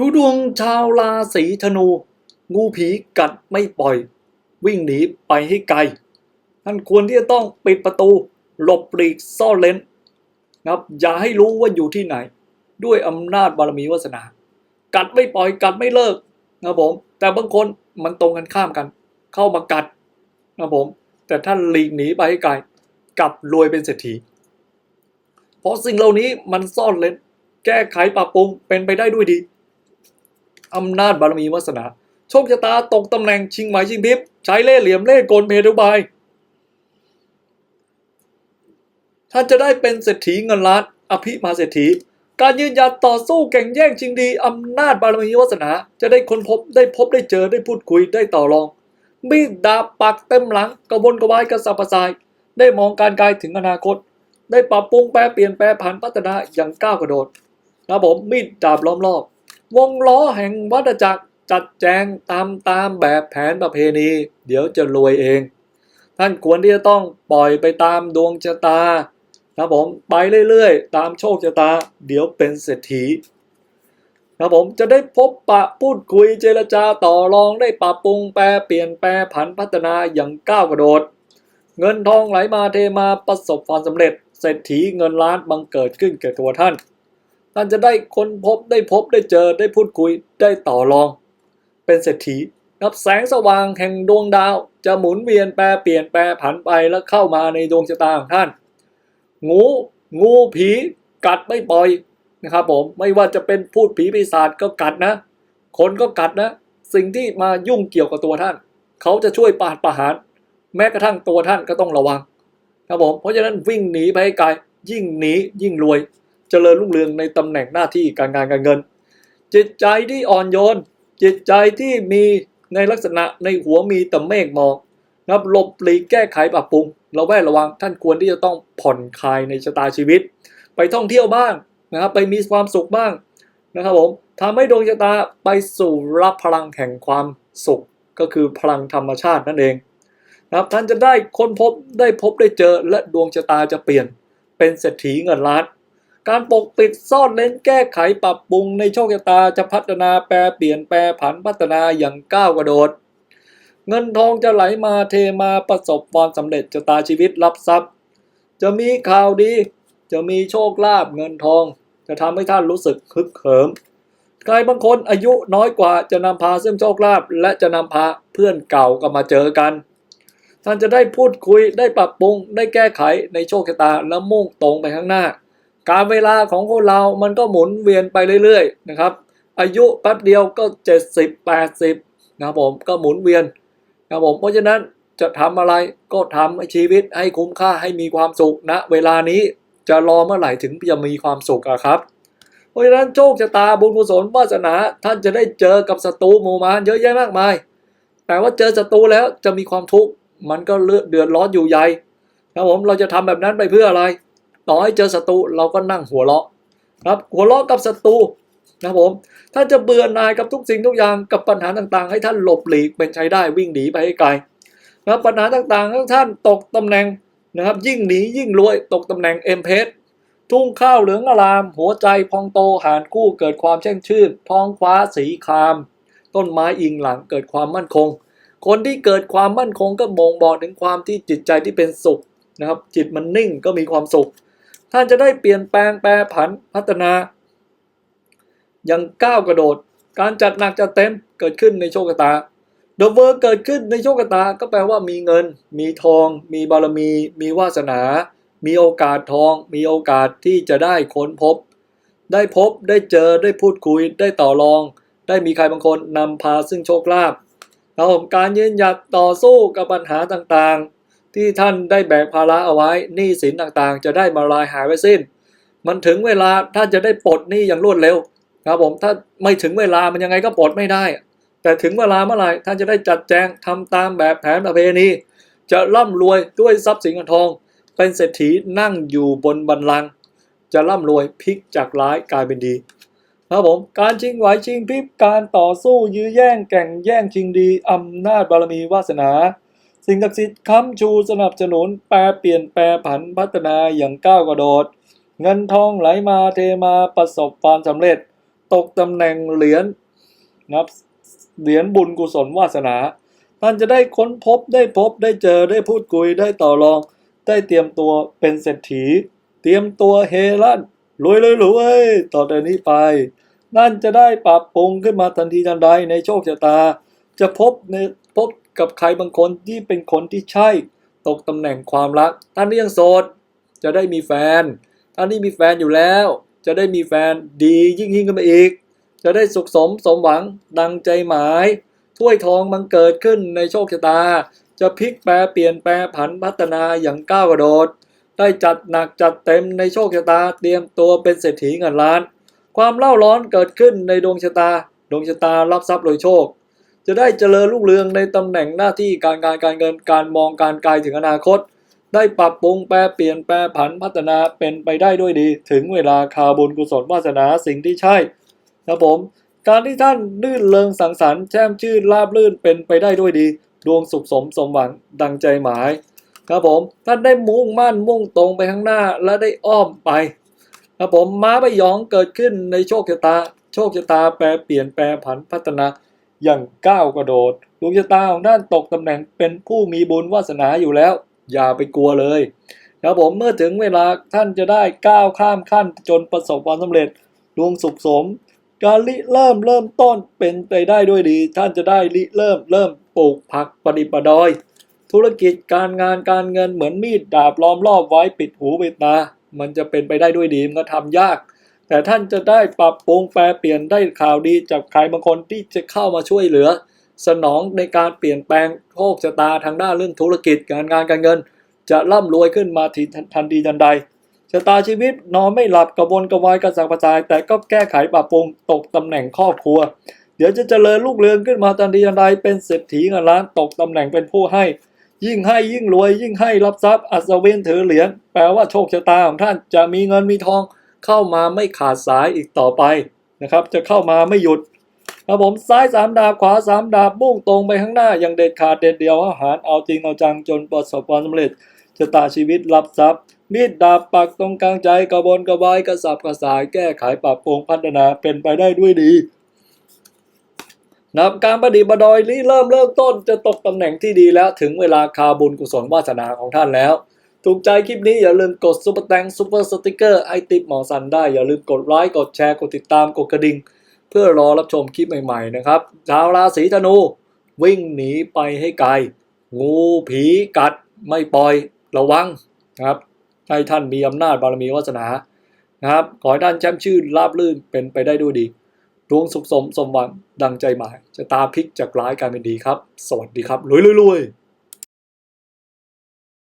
ดูดวงชาวราศีธนู งูผีกัดไม่ปล่อย วิ่งหนีไปให้ไกล ท่านควรที่จะต้องปิดประตู หลบปลีกซ่อนเลนนะครับ อย่าให้รู้ว่าอยู่ที่ไหน ด้วยอำนาจบารมีวาสนา กัดไม่ปล่อยกัดไม่เลิกนะผม แต่บางคนมันตรงกันข้ามกัน เข้ามากัดนะผม แต่ท่านหลีกหนีไปให้ไกลกลับรวยเป็นเศรษฐี เพราะสิ่งเหล่านี้มันซ่อนเลนแก้ไขปรับปรุงเป็นไปได้ด้วยดี อำนาจบารมีวาสนา โชคชะตาตกตำแหน่งชิงหมายชิงพริบใช้เล่ห์เหลี่ยมเล่ห์กลเพทุบายท่านจะได้เป็นเศรษฐีเงินล้านอภิมาเศรษฐี การยืนหยัดต่อสู้แข่งแย่งชิงดีอำนาจบารมีวาสนา จะได้ค้นพบได้พบได้เจอได้พูดคุยได้ต่อรองมีดดาบปักเต็มหลังกระวนกระวายกระสับกระส่าย ได้มองการไกลถึงอนาคต ได้ปรับปรุงแปรเปลี่ยนแปรผันพัฒนาอย่างก้าวกระโดดนะผมมีดดาบล้อมรอบ วงล้อแห่งวัฏจักรจัดแจงตามตามแบบแผนประเพณี เดี๋ยวจะรวยเอง ท่านควรที่จะต้องปล่อยไปตามดวงชะตาครับผมไปเรื่อยๆ ตามโชคชะตา เดี๋ยวเป็นเศรษฐีครับผมจะได้พบปะพูดคุยเจรจาต่อรองได้ปรับปรุงแปรเปลี่ยนแปรผันพัฒนาอย่างก้าวกระโดด เงินทองไหลมาเทมาประสบความสำเร็จ เศรษฐีเงินล้านบังเกิดขึ้นแก่ตัวท่าน ท่านจะได้ค้นพบได้พบได้เจอได้พูดคุยได้ต่อรอง เป็นเศรษฐีนับแสงสว่างแห่งดวงดาว จะหมุนเวียนแปรเปลี่ยนแปรผันไปแล้วเข้ามาในดวงชะตาของท่าน งูงูผีกัดไม่ปล่อยนะครับผมไม่ว่าจะเป็นพูดผีปีศาจก็กัดนะ คนก็กัดนะ สิ่งที่มายุ่งเกี่ยวกับตัวท่าน เขาจะช่วยปาดประหาร แม้กระทั่งตัวท่านก็ต้องระวังครับผมเพราะฉะนั้นวิ่งหนีไปให้ไกลยิ่งหนียิ่งรวย เจริญรุ่งเรืองในตำแหน่งหน้าที่การงานการเงิน จิตใจที่อ่อนโยน จิตใจที่มีในลักษณะในหัวมีแต่เมฆหมอกนะครับหลบหลีกแก้ไขปรับปรุงเราแวดระวังท่านควรที่จะต้องผ่อนคลายในชะตาชีวิต ไปท่องเที่ยวบ้างนะครับไปมีความสุขบ้างนะครับผมทำให้ดวงชะตาไปสู่รับพลังแห่งความสุขก็คือพลังธรรมชาตินั่นเองนะครับท่านจะได้ค้นพบได้พบได้เจอและดวงชะตาจะเปลี่ยน เป็นเศรษฐีเงินล้าน การปกปิดซ่อนเล้นแก้ไขปรับปรุงในโชคชะตาจะพัฒนาแปรเปลี่ยนแปรผันพัฒนาอย่างก้าวกระโดด เงินทองจะไหลมาเทมาประสบความสำเร็จชะตาชีวิตรับทรัพย์ จะมีข่าวดี จะมีโชคลาภเงินทอง จะทำให้ท่านรู้สึกฮึกเหิมใครบางคนอายุน้อยกว่าจะนำพาซึ่งโชคลาภและจะนำพาเพื่อนเก่าก็มาเจอกัน ท่านจะได้พูดคุยได้ปรับปรุงได้แก้ไขในโชคชะตาและมุ่งตรงไปข้างหน้า การเวลาของคนเรามันก็หมุนเวียนไปเรื่อยๆนะครับ อายุแป๊บเดียวก็ 70 80นะครับผมก็หมุนเวียนนะครับผมเพราะฉะนั้นจะทำอะไรก็ทำให้ชีวิตให้คุ้มค่าให้มีความสุขณเวลานี้จะรอเมื่อไหร่ถึงจะมีความสุขอะครับ เพราะฉะนั้นโชคชะตาบุญกุศลวาสนาท่านจะได้เจอกับศัตรูหมู่มารเยอะแยะมากมาย แต่ว่าเจอศัตรูแล้วจะมีความทุกข์มันก็เลือดเดือดร้อนอยู่ใหญ่ครับผมเราจะทำแบบนั้นไปเพื่ออะไร ต่อให้เจอศัตรูเราก็นั่งหัวเราะครับหัวเราะกับศัตรูนะครับผมท่านจะเบื่อหน่ายกับทุกสิ่งทุกอย่างกับปัญหาต่างๆ ให้ท่านหลบหลีกเป็นใช้ได้วิ่งหนีไปให้ไกลนะครับปัญหาต่างๆให้ท่านตกตำแหน่งนะครับ ยิ่งหนียิ่งรวยตกตำแหน่งเอ็มเพสทุ่งข้าวเหลืองอลาม หัวใจพองโตหานคู่เกิดความแช่งชื่นท้องฟ้าสีคราม ต้นไม้อิงหลังเกิดความมั่นคง คนที่เกิดความมั่นคงก็บ่งบอกถึงความที่จิตใจที่เป็นสุขนะครับ จิตมันนิ่งก็มีความสุข ท่านจะได้เปลี่ยนแปลงแปรผันพัฒนาอย่างก้าวกระโดด การจัดหนักจัดเต็มเกิดขึ้นในโชคชะตาเดอะเวอร์เกิดขึ้นในโชคชะตาก็แปลว่ามีเงิน มีทอง มีบารมี มีวาสนา มีโอกาสทอง มีโอกาสที่จะได้ค้นพบ ได้พบได้เจอได้พูดคุย ได้ต่อรอง ได้มีใครบางคนนำพาซึ่งโชคลาภแล้วผมการยืนหยัดต่อสู้กับปัญหาต่างๆ ที่ท่านได้แบกภาระเอาไว้หนี้สินต่างๆ จะได้มาลายหายไปสิ้น มันถึงเวลาท่านจะได้ปลดหนี้อย่างรวดเร็วครับผมถ้าไม่ถึงเวลามันยังไงก็ปลดไม่ได้ แต่ถึงเวลาเมื่อไหร่ท่านจะได้จัดแจงทำตามแบบแผนประเพณี จะร่ำรวยด้วยทรัพย์สินเงินทอง เป็นเศรษฐีนั่งอยู่บนบัลลัง จะร่ำรวยพลิกจากร้ายกลายเป็นดี ครับผมการชิงไหวชิงพริบการต่อสู้ยื้อแย่งแก่งแย่งชิงดีอำนาจบารมีวาสนา สิ่งศักดิ์สิทธิ์ค้ำชูสนับสนุนแปรเปลี่ยนแปรผันพัฒนาอย่างก้าวกระโดด เงินทองไหลมาเทมาประสบความสำเร็จ ตกตำแหน่งเหรียญนะครับเหรียญบุญกุศลวาสนา ท่านจะได้ค้นพบได้พบได้เจอได้พูดคุยได้ต่อรอง ได้เตรียมตัวเป็นเศรษฐี เตรียมตัวเฮลั่นรวยเลยรวยต่อแต่นี้ไป นั่นจะได้ปรับปรุงขึ้นมาทันทีทันใดในโชคชะตา จะพบใน กับใครบางคนที่เป็นคนที่ใช่ ตกตำแหน่งความรัก ท่านที่ยังโสด จะได้มีแฟน ท่านที่มีแฟนอยู่แล้ว จะได้มีแฟนดียิ่งยิ่งขึ้นไปอีก จะได้สุขสมสมหวังดังใจหมาย ถ้วยทองบังเกิดขึ้นในโชคชะตา จะพลิกแปลเปลี่ยนแปลผันพัฒนาอย่างก้าวกระโดด ได้จัดหนักจัดเต็มในโชคชะตาเตรียมตัวเป็นเศรษฐีเงินล้าน ความเล่าร้อนเกิดขึ้นในดวงชะตา ดวงชะตารับทรัพย์โดยโชค จะได้เจริญรุ่งเรืองในตำแหน่งหน้าที่การงานการเงินการมองการไกลถึงอนาคต ได้ปรับปรุงแปลเปลี่ยนแปลผันพัฒนาเป็นไปได้ด้วยดี ถึงเวลาคาบุญกุศลวาสนาสิ่งที่ใช่ครับผมการที่ท่านลื่นเริงสังสรรค์แช่มชื่นราบลื่นเป็นไปได้ด้วยดี ดวงสุขสมสมหวังดังใจหมาย ครับผมท่านได้มุ่งมั่นมุ่งตรงไปข้างหน้าและได้อ้อมไป ครับผมม้าใบหยองเกิดขึ้นในโชคชะตา โชคชะตาแปรเปลี่ยนแปรผันพัฒนา อย่างก้าวกระโดดดวงชะตาของท่านตกตำแหน่งเป็นผู้มีบุญวาสนาอยู่แล้ว อย่าไปกลัวเลยครับผมเมื่อถึงเวลาท่านจะได้ก้าวข้ามขั้นจนประสบความสำเร็จดวงสุขสม การริเริ่มเริ่มต้นเป็นไปได้ด้วยดี ท่านจะได้ริเริ่มเริ่มปลูกผักประดิปดอย ธุรกิจการงานการเงินเหมือนมีดดาบล้อมรอบไว้ปิดหูปิดตามันจะเป็นไปได้ด้วยดีมันก็ทำยาก แต่ท่านจะได้ปรับปรุงแปลเปลี่ยนได้ข่าวดีจากใครบางคนที่จะเข้ามาช่วยเหลือ สนองในการเปลี่ยนแปลงโชคชะตาทางด้านเรื่องธุรกิจการงานการเงิน จะร่ำรวยขึ้นมาทีทันทีทันใดชะตาชีวิตนอนไม่หลับกระวนกระวายกระสับกระส่าย แต่ก็แก้ไขปรับปรุงตกตำแหน่งครอบครัว เดี๋ยวจะเจริญลูกเรืองขึ้นมาทันทีทันใดเป็นเศรษฐีเงินล้านตกตำแหน่งเป็นผู้ให้ ยิ่งให้ยิ่งรวย ยิ่งให้รับทรัพย์อัศวินถือเหรียญแปลว่าโชคชะตาของท่านจะมีเงินมีทอง เข้ามาไม่ขาดสายอีกต่อไปนะครับ จะเข้ามาไม่หยุดครับผมซ้ายสามดาบขวาสามดาบมุ่งตรงไปข้างหน้าอย่างเด็ดขาดเด็ดเดียวอาหารเอาจริงเอาจังจนประสบความสำเร็จชะตาชีวิตรับทรัพย์ มีดดาบปักตรงกลางใจกระบนกระวายกระสับกระสายแก้ไขปรับปรุงพัฒนาเป็นไปได้ด้วยดีนับการประดิษฐ์ประดอยนี้เริ่มเริ่มต้นจะตกตำแหน่งที่ดีแล้วถึงเวลาคาบุญกุศลวาสนาของท่านแล้ว ถูกใจคลิปนี้อย่าลืมกดซุปเปอร์แตงซุปเปอร์สติกเกอร์ไอติปหมอสันได้ อย่าลืมกดไลค์กดแชร์กดติดตามกดกระดิ่ง เพื่อรอรับชมคลิปใหม่ๆนะครับชาวราศีธนู วิ่งหนีไปให้ไกล งูผีกัดไม่ปล่อยระวังนะครับให้ท่านมีอำนาจบารมีวาสนานะครับ ขอให้ท่านแช่มชื่นราบรื่นเป็นไปได้ด้วยดีดวงสุขสมสมหวังดังใจหมายจะตาพลิกจากร้ายกลายเป็นดีครับ สวัสดีครับรวยๆ